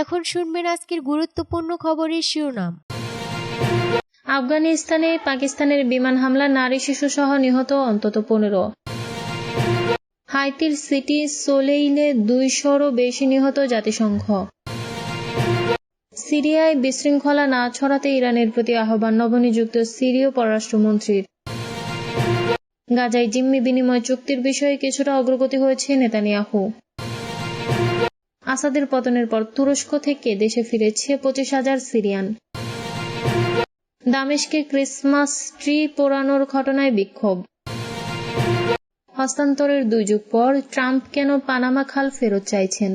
এখন শুনবেন আজকের গুরুত্বপূর্ণ খবরের শিরোনাম। আফগানিস্তানে পাকিস্তানের বিমান হামলা নারী শিশু সহ নিহত অন্তত পনেরো। হাইতির সিটি সোলেইলে দুইশোরও বেশি নিহত জাতিসংঘ। সিরিয়ায় বিশৃঙ্খলা না ছড়াতে ইরানের প্রতি আহ্বান নবনিযুক্ত সিরীয় পররাষ্ট্রমন্ত্রীর। গাজায় জিম্মি বিনিময় চুক্তির বিষয়ে কিছুটা অগ্রগতি হয়েছে নেতানিয়াহু। আসাদের পতনের পর তুরস্ক থেকে দেশে ফিরেছে পঁচিশ হাজার সিরিয়ান। দামেশকে ক্রিসমাস ট্রি পোড়ানোর ঘটনায় বিক্ষোভ। হস্তান্তরের দুই যুগ পর ট্রাম্প কেন পানামা খাল ফেরত চাইছেন?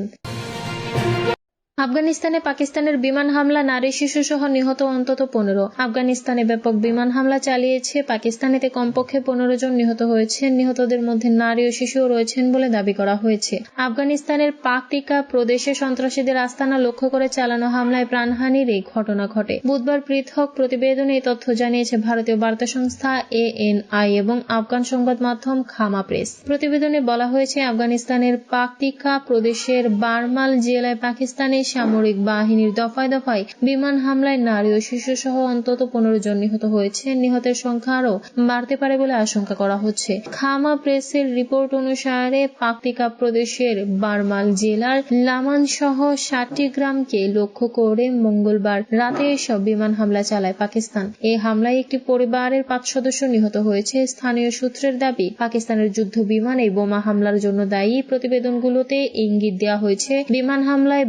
আফগানিস্তানে পাকিস্তানের বিমান হামলা, নারী শিশু সহ নিহত অন্তত পনেরো। আফগানিস্তানে ব্যাপক বিমান হামলা চালিয়েছে পাকিস্তানেতে কমপক্ষে পনেরো জন নিহত হয়েছেন। নিহতদের মধ্যে নারী ও শিশুও রয়েছেন বলে দাবি করা হয়েছে। আফগানিস্তানের পাকটিকা প্রদেশে সন্ত্রাসীদের আস্তানা লক্ষ্য করে চালানো হামলায় প্রাণহানির এই ঘটনা ঘটে। বুধবার পৃথক প্রতিবেদনে এই তথ্য জানিয়েছে ভারতীয় বার্তা সংস্থা এএনআই এবং আফগান সংবাদ মাধ্যম খামা প্রেস। প্রতিবেদনে বলা হয়েছে, আফগানিস্তানের পাকটিকা প্রদেশের বারমাল জেলায় পাকিস্তানি সামরিক বাহিনীর দফায় দফায় বিমান হামলায় নারী ও শিশু সহ অন্তত পনেরো জন নিহত হয়েছে। নিহতের সংখ্যা আরও বাড়তে পারে বলে আশঙ্কা করা হচ্ছে। খামা প্রেসের রিপোর্ট অনুসারে পাকতিকা প্রদেশের বারমাল জেলার লামান সহ ষাটটি গ্রামকে লক্ষ্য করে মঙ্গলবার রাতে এসব বিমান হামলা চালায় পাকিস্তান। এই হামলায় একটি পরিবারের পাঁচ সদস্য নিহত হয়েছে। স্থানীয় সূত্রের দাবি, পাকিস্তানের যুদ্ধ বিমান এই বোমা হামলার জন্য দায়ী প্রতিবেদনগুলোতে ইঙ্গিত দেওয়া হয়েছে। বিমান হামলায়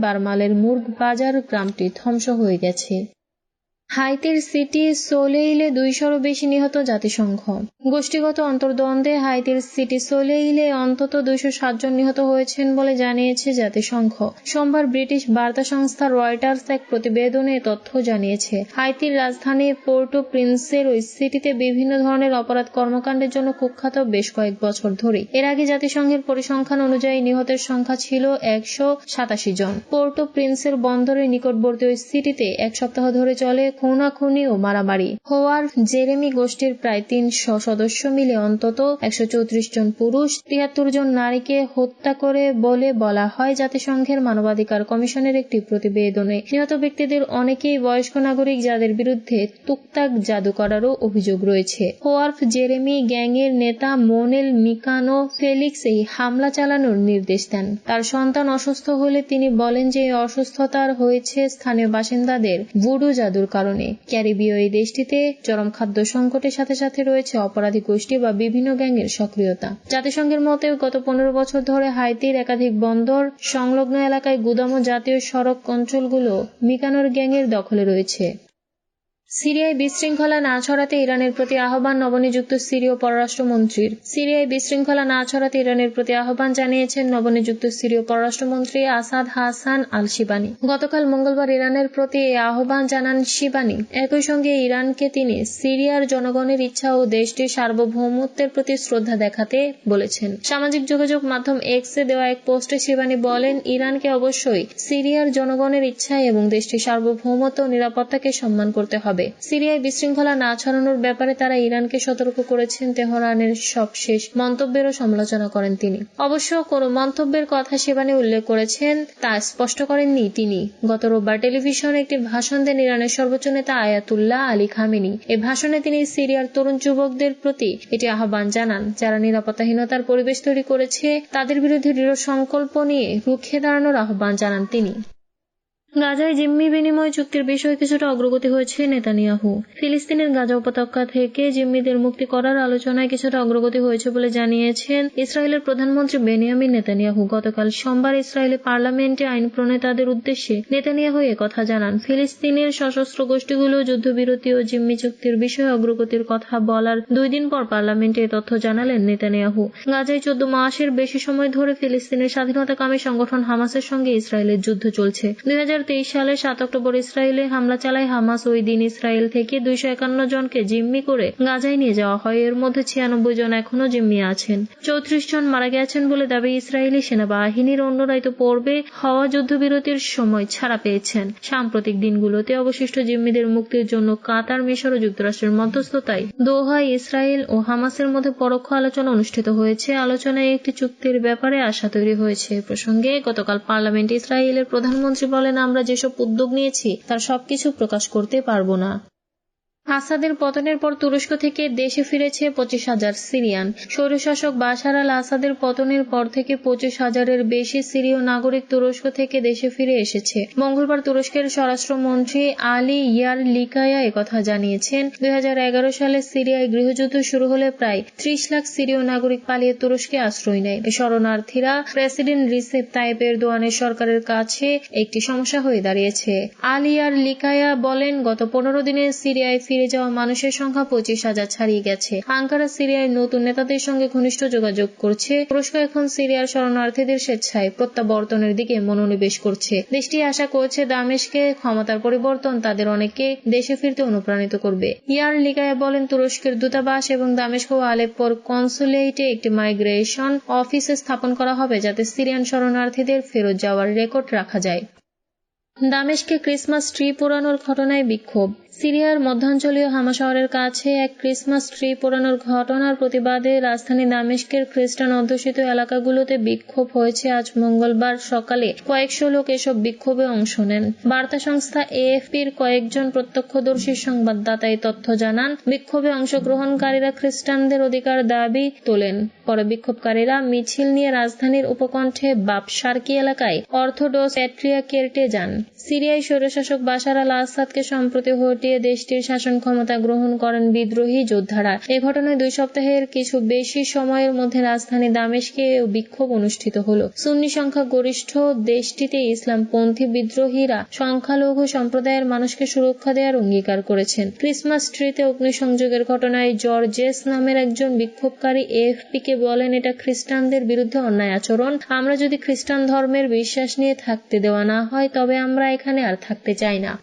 বারমালের মুর্গ বাজার গ্রামটি ধ্বংস হয়ে গেছে। হাইতির সিটি সোলেইলে দুইশোরও বেশি নিহত জাতিসংঘ। গোষ্ঠীগত অন্তর্দ্বন্দ্বে হাইতির সিটি সোলেইলে অন্তত দুইশো জন নিহত হয়েছেন বলে জানিয়েছে জাতিসংঘ। সোমবার ব্রিটিশ বার্তা সংস্থা রয়টার্স এক প্রতিবেদনে তথ্য জানিয়েছে। হাইতির রাজধানী পোর্টো প্রিন্সের ওই সিটিতে বিভিন্ন ধরনের অপরাধ কর্মকাণ্ডের জন্য কুখ্যাত বেশ কয়েক বছর ধরে। এর আগে জাতিসংঘের পরিসংখ্যান অনুযায়ী নিহতের সংখ্যা ছিল একশো সাতাশি জন। পোর্টো প্রিন্সের বন্দরের নিকটবর্তী ওই সিটিতে এক সপ্তাহ ধরে চলে খুনাখুনি ও মারামারি। হোয়ার জেরেমি গোষ্ঠীর প্রায় তিনশো সদস্য মিলে অন্তত একশো চৌত্রিশ জন পুরুষ, তিয়াত্তর জন নারীকে হত্যা করে বলে বলা হয় জাতিসংঘের মানবাধিকার কমিশনের একটি প্রতিবেদনে। নিহত ব্যক্তিদের অনেকেই বয়স্ক নাগরিক যাদের বিরুদ্ধে টুকটাক জাদু করারও অভিযোগ রয়েছে। হোয়ার্ফ জেরেমি গ্যাংয়ের নেতা মোনেল মিকানো ফেলিক্স এই হামলা চালানোর নির্দেশ দেন। তার সন্তান অসুস্থ হলে তিনি বলেন যে অসুস্থতার হয়েছে স্থানীয় বাসিন্দাদের ভুডু জাদুর কারণে। ক্যারিবীয় এই দেশটিতে চরম খাদ্য সংকটের সাথে সাথে রয়েছে অপরাধী গোষ্ঠী বা বিভিন্ন গ্যাংয়ের সক্রিয়তা। জাতিসংঘের মতে, গত পনেরো বছর ধরে হাইতির একাধিক বন্দর, সংলগ্ন এলাকায় গুদাম ও জাতীয় সড়ক অঞ্চলগুলো মিকানোর গ্যাংয়ের দখলে রয়েছে। সিরিয়ায় বিশৃঙ্খলা না ছড়াতে ইরানের প্রতি আহ্বান নবনিযুক্ত সিরীয় পররাষ্ট্রমন্ত্রীর। সিরিয়ায় বিশৃঙ্খলা না ছড়াতে ইরানের প্রতি আহ্বান জানিয়েছেন নবনিযুক্ত সিরীয় পররাষ্ট্রমন্ত্রী আসাদ হাসান আল শিবানী গতকাল মঙ্গলবার ইরানের প্রতি এই আহ্বান জানান শিবানী। একই সঙ্গে ইরানকে তিনি সিরিয়ার জনগণের ইচ্ছা ও দেশটির সার্বভৌমত্বের প্রতি শ্রদ্ধা দেখাতে বলেছেন। সামাজিক যোগাযোগ মাধ্যম এক্সে দেওয়া এক পোস্টে শিবানী বলেন, ইরানকে অবশ্যই সিরিয়ার জনগণের ইচ্ছা এবং দেশটির সার্বভৌমত্ব ও নিরাপত্তাকে সম্মান করতে হবে। সিরিয়ায় বিশৃঙ্খলা না ছড়ানোর ব্যাপারে তারা ইরানকে সতর্ক করেছেন তেহরানের সবশেষ মন্তব্যেরও সমালোচনা করেন তিনি। অবশ্য কোন মন্তব্যের কথা সেবানে উল্লেখ করেছেন, তা স্পষ্ট করেননি তিনি। গত রোববার টেলিভিশনে একটি ভাষণ দেন ইরানের সর্বোচ্চ নেতা আয়াতুল্লাহ আলী খামেনি। এই ভাষণে তিনি সিরিয়ার তরুণ যুবকদের প্রতি এটি আহ্বান জানান, যারা নিরাপত্তাহীনতার পরিবেশ তৈরি করেছে, তাদের বিরুদ্ধে দৃঢ় সংকল্প নিয়ে রুখে দাঁড়ানোর আহ্বান জানান তিনি। গাজায় জিম্মি বিনিময় চুক্তির বিষয়ে কিছুটা অগ্রগতি হয়েছে নেতানিয়াহু। ফিলিস্তিনের গাজা উপত্যকা থেকে জিম্মিদের মুক্তি করার আলোচনায় কিছুটা অগ্রগতি হয়েছে বলে জানিয়েছেন ইসরায়েলের প্রধানমন্ত্রী বেনিয়ামিন নেতানিয়াহু। গতকাল সোমবার ইসরায়েলের পার্লামেন্টে আইন প্রণেতাদের উদ্দেশ্যে নেতানিয়াহু কথা জানান। ফিলিস্তিনের সশস্ত্র গোষ্ঠীগুলো যুদ্ধবিরতি ও জিম্মি চুক্তির বিষয়ে অগ্রগতির কথা বলার দুই দিন পর পার্লামেন্টে এ তথ্য জানালেন নেতানিয়াহু। গাজায় চোদ্দ মাসের বেশি সময় ধরে ফিলিস্তিনের স্বাধীনতাকামী সংগঠন হামাসের সঙ্গে ইসরায়েলের যুদ্ধ চলছে। দুই সালের সাত অক্টোবর ইসরায়েলে হামলা চালায় হামাস ওই দিন ইসরায়েল থেকে দুইশো একান্ন জনকে জিম্মি করে গাজায় নিয়ে যাওয়া হয়। এর মধ্যে ছিয়ানব্বই জন এখনও জিম্মি আছেন। চৌত্রিশ জন মারা গেছেন বলে দাবি ইসরায়েলি সেনাবাহিনীর। অন্যরাই তো পূর্বে হওয়া যুদ্ধবিরতির সময় ছাড়া পেয়েছেন। সাম্প্রতিক দিনগুলোতে অবশিষ্ট জিম্মিদের মুক্তির জন্য কাতার, মিশর ও যুক্তরাষ্ট্রের মধ্যস্থতায় দোহায় ইসরায়েল ও হামাসের মধ্যে পরোক্ষ আলোচনা অনুষ্ঠিত হয়েছে। আলোচনায় একটি চুক্তির ব্যাপারে আশা তৈরি হয়েছে। প্রসঙ্গে গতকাল পার্লামেন্টে ইসরায়েলের প্রধানমন্ত্রী বলেন, আমরা আমরা যেসব উদ্যোগ নিয়েছি তার সবকিছু প্রকাশ করতে পারব না। আসাদের পতনের পর তুরস্ক থেকে দেশে ফিরেছে পঁচিশ হাজার সিরিয়ান। স্বৈরশাসক বাশার আল আসাদের পতনের পর থেকে পঁচিশ হাজারের বেশি সিরীয় নাগরিক তুরস্ক থেকে দেশে ফিরে এসেছে। মঙ্গলবার তুরস্কের স্বরাষ্ট্রমন্ত্রী আলী ইয়ার লিকায়া একথা জানিয়েছেন। দুই সালে সিরিয়ায় গৃহযুদ্ধ শুরু হলে প্রায় ত্রিশ লাখ সিরীয় নাগরিক পালিয়ে তুরস্কে আশ্রয় নেয়। শরণার্থীরা প্রেসিডেন্ট রিসেপ তাইপ এরদোয়ানের সরকারের কাছে একটি সমস্যা হয়ে দাঁড়িয়েছে। আলিয়ার লিকায়া বলেন, গত পনেরো দিনে সিরিয়ায় ফিরে যাওয়া মানুষের সংখ্যা পঁচিশ হাজার ছাড়িয়ে গেছে। আঙ্কারা সিরিয়ায় নতুন নেতাদের সঙ্গে ঘনিষ্ঠ যোগাযোগ করছে। তুরস্ক এখন সিরিয়ার শরণার্থীদের স্বেচ্ছায় প্রত্যাবর্তনের দিকে মনোনিবেশ করছে। দেশটি আশা করছে দামেশকে ক্ষমতার পরিবর্তন তাদের অনেককে দেশে ফিরতে অনুপ্রাণিত করবে। ইয়ার লিগায়া বলেন, তুরস্কের দূতাবাস এবং দামেস্ক ও আলেপ্পোর কনসুলেটে একটি মাইগ্রেশন অফিস স্থাপন করা হবে যাতে সিরিয়ান শরণার্থীদের ফেরত যাওয়ার রেকর্ড রাখা যায়। দামেশকে ক্রিসমাস ট্রি পোড়ানোর ঘটনায় বিক্ষোভ। সিরিয়ার মধ্যাঞ্চলীয় হামা শহরের কাছে এক ক্রিসমাস ট্রি পোড়ানোর ঘটনার প্রতিবাদে রাজধানী দামেস্কের খ্রিস্টান অধ্যুষিত এলাকাগুলোতে বিক্ষোভ হয়েছে আজ মঙ্গলবার সকালে। কয়েকশো লোক এসব বিক্ষোভে অংশ নেন। বার্তা সংস্থা এএফপির কয়েকজন প্রত্যক্ষদর্শী সংবাদদাতা এই তথ্য জানান, বিক্ষোভে অংশগ্রহণকারীরা খ্রিস্টানদের অধিকার দাবি তোলেন। পরে বিক্ষোভকারীরা মিছিল নিয়ে রাজধানীর উপকণ্ঠে বাপসার্কি এলাকায় অর্থোডক্স প্যাট্রিয়া কেরটে যান। সিরিয়ায় স্বৈরশাসক বাশার আল আসাদকে সম্প্রতি হটিয়ে দেশটির শাসন ক্ষমতা গ্রহণ করেন বিদ্রোহী যোদ্ধারা। এ ঘটনায় দুই সপ্তাহের কিছু বেশি সময়ের মধ্যে রাজধানী দামেশকে বিক্ষোভ অনুষ্ঠিত হল। সুন্নি সংখ্যা গরিষ্ঠ দেশটিতে ইসলামপন্থী বিদ্রোহীরা সংখ্যালঘু সম্প্রদায়ের মানুষকে সুরক্ষা দেওয়ার অঙ্গীকার করেছেন। ক্রিসমাস ট্রিতে অগ্নিসংযোগের ঘটনায় জর্জেস নামের একজন বিক্ষোভকারী এএফপি কে বলেন, এটা খ্রিস্টানদের বিরুদ্ধে অন্যায় আচরণ। আমরা যদি খ্রিস্টান ধর্মের বিশ্বাস নিয়ে থাকতে দেওয়া না হয়, তবে আমরা এখানে আর থাকতে চাই না।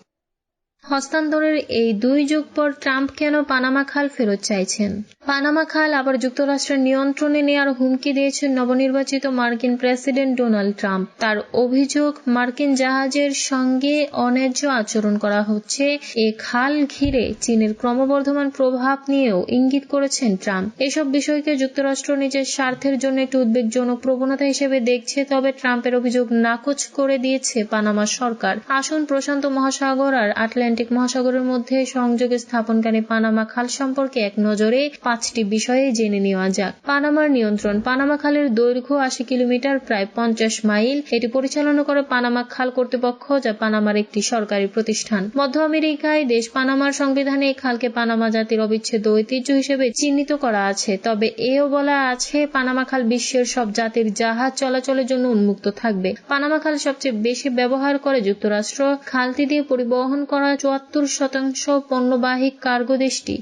হস্তান্তরের এই দুই যুগ পর ট্রাম্প কেন পানামা খাল ফেরত চাইছেন? পানামা খাল আবার যুক্তরাষ্ট্রের নিয়ন্ত্রণে নেওয়ার হুমকি দিয়েছেন নবনির্বাচিত মার্কিন প্রেসিডেন্ট ডোনাল্ড ট্রাম্প। তার অভিযোগ, মার্কিন জাহাজের সঙ্গে অন্যায্য আচরণ করা হচ্ছে, এ খাল ঘিরে চীনের ক্রমবর্ধমান প্রভাব নিয়েও ইঙ্গিত করেছেন ট্রাম্প। এসব বিষয়কে যুক্তরাষ্ট্র নিজের স্বার্থের জন্য একটি উদ্বেগজনক প্রবণতা হিসেবে দেখছে, তবে ট্রাম্পের অভিযোগ নাকচ করে দিয়েছে পানামা সরকার। আসন প্রশান্ত মহাসাগর আর আটলান্টিক আটলান্টিক মহাসাগরের মধ্যে সংযোগে স্থাপনকারী পানামা খাল সম্পর্কে এক নজরে পাঁচটি বিষয়ে জেনে নেওয়া যাক। পানামার নিয়ন্ত্রণ, পানামা খালের দৈর্ঘ্য আশি কিলোমিটার, প্রায় পঞ্চাশ মাইল। এটি পরিচালনা করে পানামা খাল কর্তৃপক্ষ, যা পানামার একটি সরকারি প্রতিষ্ঠান। মধ্য আমেরিকায় দেশ পানামার সংবিধানে এই খালকে পানামা জাতির অবিচ্ছেদ্য ঐতিহ্য হিসেবে চিহ্নিত করা আছে। তবে এও বলা আছে, পানামা খাল বিশ্বের সব জাতির জাহাজ চলাচলের জন্য উন্মুক্ত থাকবে। পানামা খাল সবচেয়ে বেশি ব্যবহার করে যুক্তরাষ্ট্র। খালটি দিয়ে পরিবহন করা চুয়াত্তর শতাংশ পণ্যবাহী কার্গো দেশটি।